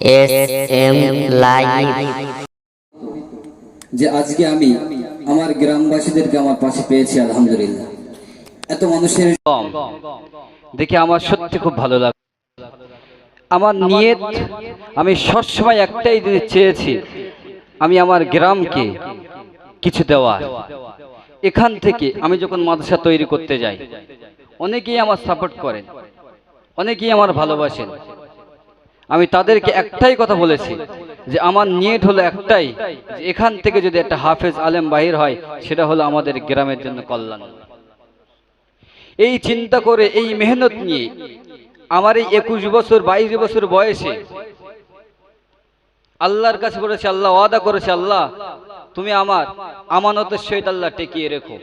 S M live যে আজকে আমি আমার গ্রামবাসীদেরকে আমার পাশে পেয়েছি আলহামদুলিল্লাহ। এত মানুষের কম। দেখে আমার সত্যি খুব ভালো লাগে আমার নিয়ত আমি সবসময় একটাই জিনিস চেয়েছি আমি আমার গ্রামকে কিছু দেওয়ার। এখান থেকে আমি যখন মাদ্রাসা তৈরি করতে যাই অনেকেই আমার সাপোর্ট করেন অনেকেই আমার ভালোবাসেন। আমি তাদেরকে একটাই কথা বলেছি, যে আমার নিয়ত হলো একটাই, যে এখান থেকে যদি একটা হাফেজ আলেম বাহির হয়, সেটা হলো আমাদের গ্রামের জন্য কল্যাণ। এই চিন্তা করে, এই মেহনত নিয়ে, আমার এই একুশ বছর, বাইশ বছর বয়সে, আল্লাহর কাছে বলেছে, আল্লাহ ওয়াদা করেছে, আল্লাহ, তুমি আমার আমানতের সহিত আল্লাহ টেকিয়ে রেখো।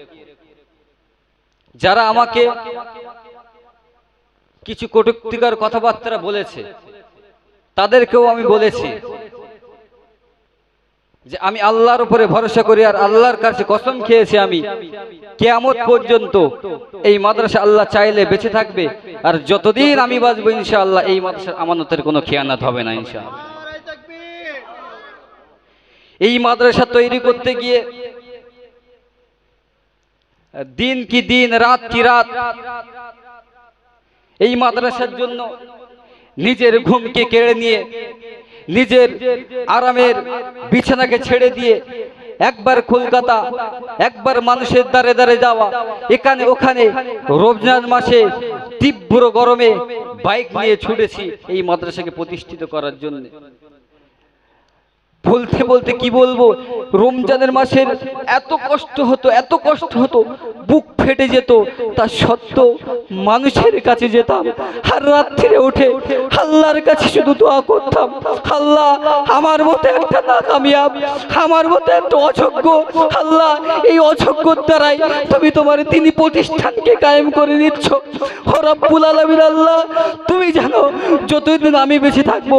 যারা আমাকে কিছু কটুক্তিকর কথাবার্তা বলেছে তাদেরকেও আমি বলেছি যে আমি আল্লাহর উপরে ভরসা করি আর আল্লাহর কাছে কসম খেয়েছি আমি। কেয়ামত পর্যন্ত এই মাদ্রাসা আল্লাহ চাইলে বেঁচে থাকবে আর যতদিন আমি বাঁচবো ইনশাআল্লাহ এই মাদ্রাসার আমানতের কোনো খেয়ানাত হবে না ইনশাআল্লাহ। এই মাদ্রাসা তৈরি করতে গিয়ে দিন কি দিন, রাত কি রাত, এই মাদ্রাসার জন্য নিজের ঘুমকে কেড়ে নিয়ে, নিজের আরামের বিছানাকে ছেড়ে দিয়ে একবার কলকাতা, একবার মানুষের দ্বারে দ্বারে যাওয়া, এখানে ওখানে রমজান মাসে তীব্র গরমে বাইক নিয়ে ছুটেছি এই মাদ্রাসাকে প্রতিষ্ঠিত করার জন্য। বলতে বলতে কি বলব? রমজানের মাসের এত কষ্ট হতো, এত কষ্ট হতো, বুক ফেটে যেত, তা সত্ত্বেও মানুষের কাছে যেতাম, আর রাত্রিরে উঠে আল্লাহর কাছে শুধু দোয়া করতাম, আল্লাহ, আমার মতো একটা না কামিয়াব আমার মতো একটা অযোগ্য, আল্লাহ, এই অযোগ্যর দ্বারাই তুমি তোমার তিনি প্রতিষ্ঠানকে কায়েম করে নিচ্ছ। ও রব্বুল আলামিন আল্লাহ, তুমি জানো, যতদিন আমি বেঁচে থাকব,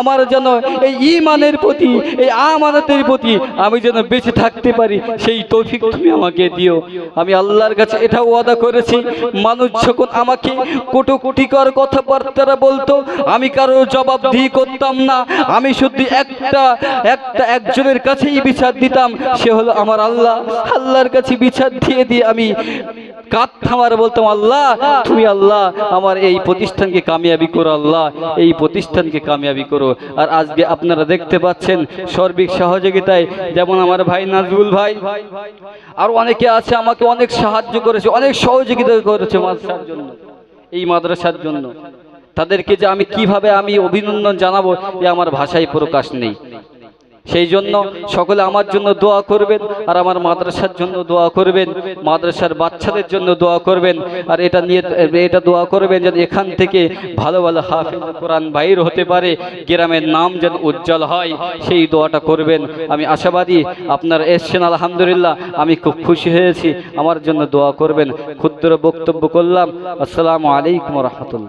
আমার যেন এই ইমানের প্রতি এই আমানতের প্রতি আমি যেন বেঁচে থাকতে পারি, সেই তৌফিক তুমি আমাকে দিও। আমি আল্লাহর কাছে এটা ওয়াদা করেছি, মানুষ যখন আমাকে কোটো কোটিকর কথাবার্তারা বলতো, আমি কারও জবাব দিয়ে করতাম না, আমি শুধু একটা একটা একজনের কাছেই বিচার দিতাম, সে হলো আমার আল্লাহ। আল্লাহর কাছে বিচার দিয়ে দিয়ে আমি কাত থামার বলতাম, আল্লাহ, তুমি আল্লাহ, আমার এই প্রতিষ্ঠানকে কামিয়াবি করো, আল্লাহ, এই প্রতিষ্ঠানকে কামিয়াবি করো। আর আজকে আপনারা দেখতে পাচ্ছেন সার্বিক সহযোগিতায়, যেমন আমার ভাই নাজরুল ভাই। আর অনেকে আছে আমাকে অনেক সাহায্য করেছে, অনেক সহযোগিতা করেছে মাদ্রাসার জন্য, এই মাদ্রাসার জন্য। তাদেরকে যে আমি কীভাবে আমি অভিনন্দন জানাব, এ আমার ভাষায় প্রকাশ নেই। সেই জন্য সকলে আমার জন্য দোয়া করবেন আর আমার মাদ্রাসার জন্য দোয়া করবেন। মাদ্রাসার বাচ্চাদের জন্য দোয়া করবেন। আর এটা নিয়ে এটা দোয়া করবেন যেন এখান থেকে ভালো ভালো হাফিজ কোরআন বাইর হতে পারে গ্রামের নাম যেন উজ্জ্বল হয় সেই দোয়াটা করবেন। আমি আশাবাদী আপনারা এসছেন আলহামদুলিল্লাহ। আমি খুব খুশি হয়েছি। আমার জন্য দোয়া করবেন। ক্ষুদ্র বক্তব্য করলাম। আসসালামু আলাইকুম রহমতুল্লাহ।